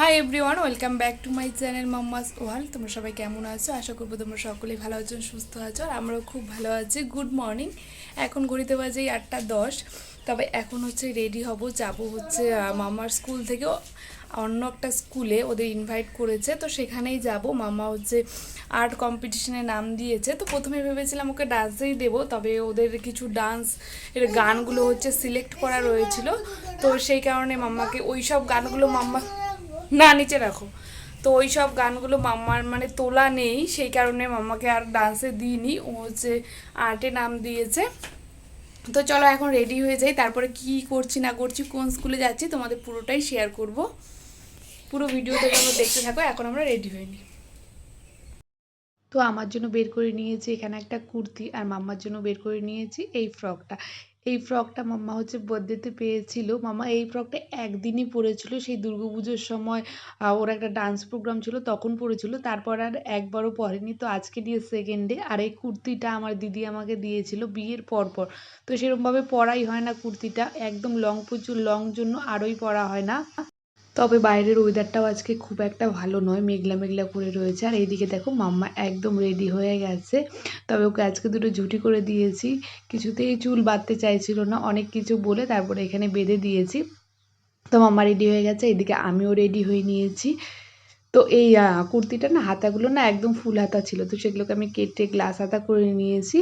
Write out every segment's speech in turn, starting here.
Hi everyone welcome back to my channel mamma's wall তোমরা সবাই কেমন আছো? আশা করব তোমরা সকলেই ভালো আছো, সুস্থ আছো, আর আমরাও খুব ভালো আছি। গুড মর্নিং এখন ঘড়িতে বাজে আটটা দশ। তবে এখন হচ্ছে রেডি হব, যাব হচ্ছে মামার স্কুল থেকে। অন্য একটা স্কুলে ওদের ইনভাইট করেছে, তো সেখানেই যাব। মামা হচ্ছে আর্ট কম্পিটিশনে নাম দিয়েছে। তো প্রথমে ভেবেছিলাম ওকে ডান্সেই দেবো, তবে ওদের কিছু ডান্স এর গানগুলো হচ্ছে সিলেক্ট করা রয়েছিল। তো সেই কারণে মাম্মাকে ওই সব গানগুলো মাম্মা না, নিচে রাখো তো ওই সব গানগুলো মাম্মার মানে তোলা নেই, সেই কারণে মাম্মাকে আর ডান্সে দিইনি। ও হচ্ছে আর্টে নাম দিয়েছে। তো চলো এখন রেডি হয়ে যাই, তারপরে কি করছি না করছি, কোন স্কুলে যাচ্ছি, তোমাদের পুরোটাই শেয়ার করব। পুরো ভিডিওটা তোমরা দেখতে থাকো, এখন আমরা রেডি হইনি তো আমার জন্য বের করে নিয়েছি এখানে একটা কুর্তি, আর মাম্মার জন্য বের করে নিয়েছি এই ফ্রকটা এই ফ্রকটা মাম্মা হচ্ছে বার্থডেতে পেয়েছিল। মামা এই ফ্রকটা একদিনই পরেছিল। সেই দুর্গাপুজোর সময় ওর একটা ডান্স প্রোগ্রাম ছিল, তখন পরেছিল। তারপর আর একবারও পরেনি। তো আজকে দিয়ে ডে আর এই কুর্তিটা আমার দিদি আমাকে দিয়েছিল বিয়ের পর পর তো সেরমভাবে পরাই হয় না কুর্তিটা। একদম লং প্রচুর লং জন্য আরোই পরা হয় না। তবে বাইরের ওয়েদারটাও আজকে খুব একটা ভালো নয়, মেঘলা মেঘলা করে রয়েছে। আর এইদিকে দেখো মাম্মা একদম রেডি হয়ে গেছে। তবে ওকে আজকে দুটো ঝুটি করে দিয়েছি। কিছুতেই চুল বাঁধতে চাইছিল না, অনেক কিছু বলে তারপরে এখানে বেঁধে দিয়েছি। তো মাম্মা রেডি হয়ে গেছে, এদিকে আমিও রেডি হয়ে নিয়েছি। তো এই কুর্তিটা না, হাতাগুলো না একদম ফুল হাতা ছিল, তো সেগুলোকে আমি কেটে গ্লাস হাতা করে নিয়েছি।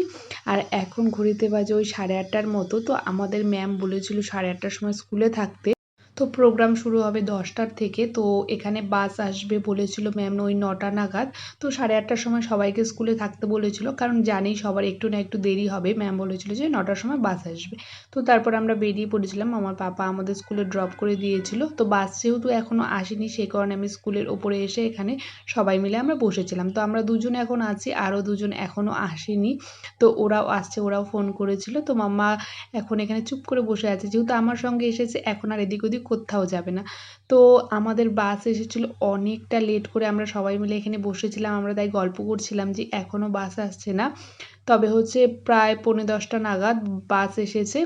আর এখন ঘড়িতে বাজে ওই সাড়ে আটটার মতো, তো আমাদের ম্যাম বলেছিল সাড়ে আটটার সময় স্কুলে থাকতে। তো প্রোগ্রাম শুরু হবে দশটার থেকে। তো এখানে বাস আসবে বলেছিল ম্যাম ওই নটা নাগাদ। তো সাড়ে আটটার সময় সবাইকে স্কুলে থাকতে বলেছিল। কারণ জানি সবার একটু না একটু দেরি হবে। ম্যাম বলেছিল যে নটার সময় বাস আসবে। তো তারপর আমরা বেরিয়ে পড়েছিলাম। আমার পাপা আমাদের স্কুলে ড্রপ করে দিয়েছিল। তো বাস যেহেতু এখনও আসেনি সেই কারণে আমি স্কুলের ওপরে এসে এখানে সবাই মিলে আমরা বসেছিলাম। তো আমরা দুজন এখন আছি, আরও দুজন এখনও আসেনি। তো ওরাও আসছে, ওরাও ফোন করেছিল। তো মাম্মা এখন এখানে চুপ করে বসে আছে। যেহেতু আমার সঙ্গে এসেছে, এখন আর এদিক ওদিক কোথাও যাবে না। তো আমাদের বাস এসেছিল অনেকটা লেট করে আমরা সবাই মিলে এখানে বসেছিলাম, আমরা তাই গল্প করছিলাম যে এখনও বাস আসছে না। তবে হচ্ছে প্রায় পৌনে দশটা নাগাদ বাস এসেছে।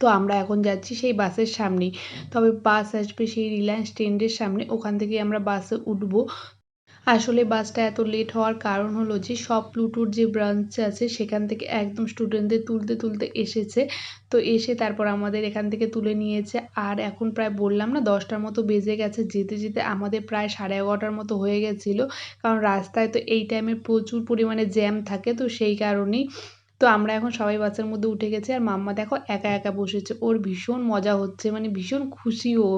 তো আমরা এখন যাচ্ছি সেই বাসের সামনেই। তবে বাস আসবে সেই রিলায়েন্স ট্রেন্ডের সামনে। ওখান থেকে আমরা বাসে উঠবো। আসলে বাসটা এত লেট হওয়ার কারণ হলো যে, সব প্লুটুর যে ব্রাঞ্চ আছে, সেখান থেকে একদম স্টুডেন্টদের তুলতে তুলতে এসেছে। তো এসে তারপর আমাদের এখান থেকে তুলে নিয়েছে। আর এখন প্রায় বললাম না, দশটার মতো বেজে গেছে। যেতে যেতে আমাদের প্রায় সাড়ে এগারোটার মতো হয়ে গেছিল। কারণ রাস্তায় তো এই টাইমে প্রচুর পরিমাণে জ্যাম থাকে। তো সেই কারণেই তো আমরা এখন সবাই বাসের মধ্যে উঠে গেছি আর মাম্মা দেখো একা একা বসেছে। ওর ভীষণ মজা হচ্ছে মানে ভীষণ খুশি ও।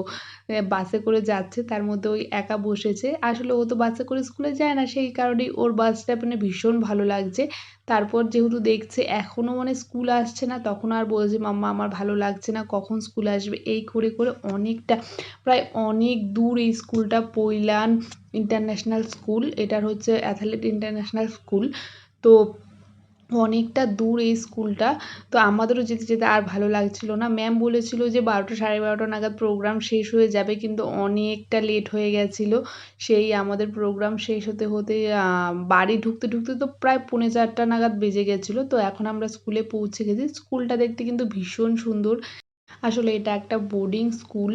বাসে করে যাচ্ছে, তার মধ্যে ওই একা বসেছে। আসলে ও তো বাসে করে স্কুলে যায় না, সেই কারণেই ওর বাসটা মানে ভীষণ ভালো লাগছে। তারপর যেহেতু দেখছে এখনও মানে স্কুল আসছে না, তখন আর বলছে, মাম্মা, আমার ভালো লাগছে না, কখন স্কুল আসবে? এই করে করে অনেকটা, প্রায় অনেক দূর এই স্কুলটা পৈলান ইন্টারন্যাশনাল স্কুল এটার হচ্ছে অ্যাথলেট ইন্টারন্যাশনাল স্কুল তো অনেকটা দূর এই স্কুলটা। তো আমাদেরও যেতে যেতে আর ভালো লাগছিল না। ম্যাম বলেছিল যে বারোটা সাড়ে বারোটা নাগাদ প্রোগ্রাম শেষ হয়ে যাবে কিন্তু অনেকটা লেট হয়ে গেছিল। সেই আমাদের প্রোগ্রাম শেষ হতে হতে বাড়ি ঢুকতে ঢুকতে তো প্রায় পৌনে চারটা নাগাদ বেজে গেছিল। তো এখন আমরা স্কুলে পৌঁছে গেছি। স্কুলটা দেখতে কিন্তু ভীষণ সুন্দর। আসলে এটা একটা বোর্ডিং স্কুল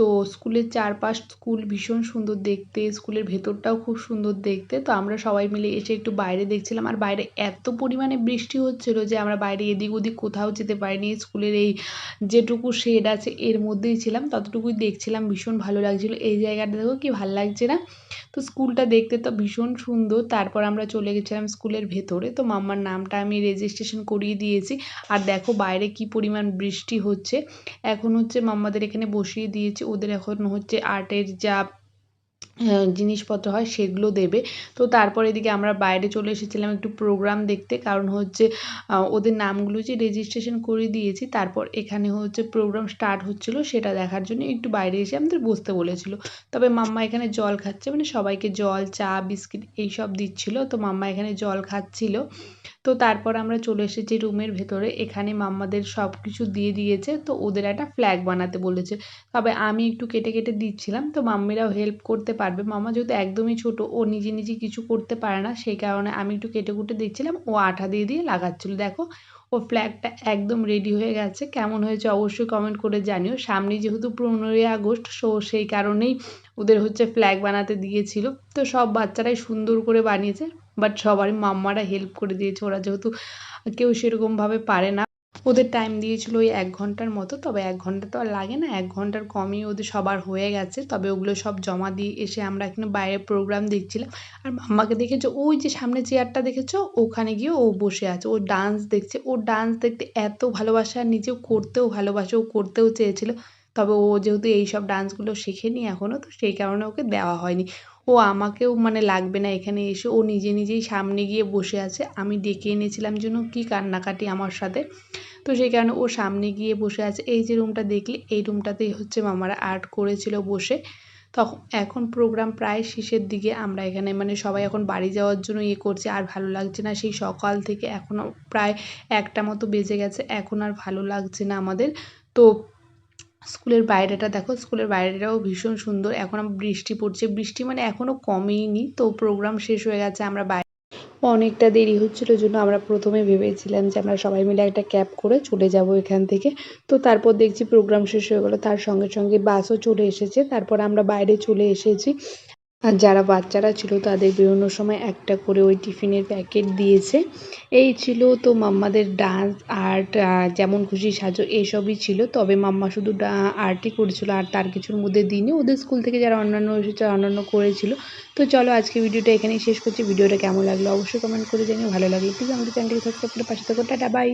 তো স্কুলের চারপাশ স্কুল ভীষণ সুন্দর দেখতে, স্কুলের ভেতরটাও খুব সুন্দর দেখতে। তো আমরা সবাই মিলে এসে একটু বাইরে দেখছিলাম। আর বাইরে এত পরিমাণে বৃষ্টি হচ্ছিল যে আমরা বাইরে এদিক ওদিক কোথাও যেতে পারিনি। স্কুলের এই যেটুকু শেড আছে এর মধ্যেই ছিলাম, ততটুকুই দেখছিলাম। ভীষণ ভালো লাগছিল। এই জায়গাটা দেখো কি ভালো লাগছে না? তো স্কুলটা দেখতে তো ভীষণ সুন্দর। তারপর আমরা চলে গেছিলাম স্কুলের ভেতরে। তো মাম্মার নামটা আমি রেজিস্ট্রেশন করিয়ে দিয়েছি। আর দেখো বাইরে কি পরিমাণ বৃষ্টি হচ্ছে। এখন হচ্ছে মাম্মাদের এখানে বসিয়ে দিয়েছি। ওদের এখন হচ্ছে আর্টের যা জিনিসপত্র হয়, সেগুলো দেবে। তো তারপর এদিকে আমরা বাইরে চলে এসেছিলাম একটু প্রোগ্রাম দেখতে। কারণ হচ্ছে ওদের নামগুলো যে রেজিস্ট্রেশন করে দিয়েছি, তারপর এখানে হচ্ছে প্রোগ্রাম স্টার্ট হচ্ছিল, সেটা দেখার জন্য একটু বাইরে এসে আমাদের বসতে বলেছিল। তবে মাম্মা এখানে জল খাচ্ছে মানে সবাইকে জল, চা, বিস্কিট এইসব দিচ্ছিল। তো মাম্মা এখানে জল খাচ্ছিল। তো তারপর আমরা চলে এসেছি রুমের ভেতরে। এখানে মাম্মাদের সব কিছু দিয়ে দিয়েছে। তো ওদের একটা ফ্ল্যাগ বানাতে বলেছে। তবে আমি একটু কেটে কেটে দিচ্ছিলাম। তো মাম্মিরাও হেল্প করতে পারবে। মামা যেহেতু একদমই ছোট, ও নিজে নিজে কিছু করতে পারে না, সেই কারণে আমি একটু কেটে কুটে দিচ্ছিলাম ও আঠা দিয়ে দিয়ে লাগাচ্ছিল। দেখো, ও ফ্ল্যাগটা একদম রেডি হয়ে গেছে। কেমন হয়েছে অবশ্যই কমেন্ট করে জানিও। সামনে যেহেতু পনেরোই আগস্ট সো সেই কারণেই ওদের হচ্ছে ফ্ল্যাগ বানাতে দিয়েছিল। তো সব বাচ্চারাই সুন্দর করে বানিয়েছে বাট সবারই মাম্মারা হেল্প করে দিয়েছে। ওরা যেহেতু কেউ সেরকমভাবে পারে না। ওদের টাইম দিয়েছিল ওই এক ঘণ্টার মতো, তবে এক ঘণ্টা তো আর লাগে না, এক ঘণ্টার কমই ওদের সবার হয়ে গেছে, তবে ওগুলো সব জমা দিয়ে এসে আমরা এখানে বাইরে প্রোগ্রাম দেখছিলাম, আর মাম্মাকে দেখেছ? ওই যে সামনে চেয়ারটা দেখেছ? ওখানে গিয়ে ও বসে আছে, ও ডান্স দেখছে, ও ডান্স দেখতে এত ভালোবাসে, আর নিজেও করতেও ভালোবাসে, ও করতেও চেয়েছিল, তবে ও যেহেতু এই সব ডান্সগুলো শেখেনি এখনও তো সেই কারণে ওকে দেওয়া হয়নি, ও আমাকেও মানে লাগবে না এখানে এসে, ও নিজে নিজেই সামনে গিয়ে বসে আছে, আমি ডেকে এনেছিলাম জন্য কি কান্নাকাটি আমার সাথে তো সেই কারণে ও সামনে গিয়ে বসে আছে? এই যে রুমটা দেখলে, এই রুমটাতেই হচ্ছে মামারা আর্ট করেছিল বসে। তখন, এখন প্রোগ্রাম প্রায় শেষের দিকে। আমরা এখানে মানে সবাই এখন বাড়ি যাওয়ার জন্য ইয়ে করছে। আর ভালো লাগছে না সেই সকাল থেকে এখনও প্রায় একটা মতো বেজে গেছে। এখন আর ভালো লাগছে না আমাদের। তো স্কুলের বাইরেটা দেখো, স্কুলের বাইরেটাও ভীষণ সুন্দর। এখন বৃষ্টি পড়ছে। বৃষ্টি মানে এখনও কমেইনি। তো প্রোগ্রাম শেষ হয়ে গেছে। আমরা বাইরে অনেকটা দেরি হচ্ছিল জন্য আমরা প্রথমে ভেবেছিলাম যে আমরা সবাই মিলে একটা ক্যাব করে চলে যাব এখান থেকে। তো তারপর দেখছি প্রোগ্রাম শেষ হয়ে গেলো, তার সঙ্গে সঙ্গে বাসও চলে এসেছে। তারপর আমরা বাইরে চলে এসেছি। আর যারা বাচ্চারা ছিল তাদের বেরোনোর সময় একটা করে ওই টিফিনের প্যাকেট দিয়েছে। এই ছিল তো মাম্মাদের ডান্স, আর্ট যেমন খুশি সাজো, এসবই ছিল। তবে মাম্মা শুধু আর্টই করেছিল আর তার কিছুর মধ্যে দিনই। ওদের স্কুল থেকে যারা অন্যান্য এসেছে, অন্যান্য করেছিল। তো চলো আজকে ভিডিওটা এখানেই শেষ করছি। ভিডিওটা কেমন লাগল অবশ্যই কমেন্ট করে জানিও। ভালো লাগলে প্লিজ আমাদের চ্যানেলকে সাবস্ক্রাইব করে পাশে থাকো। Tata bye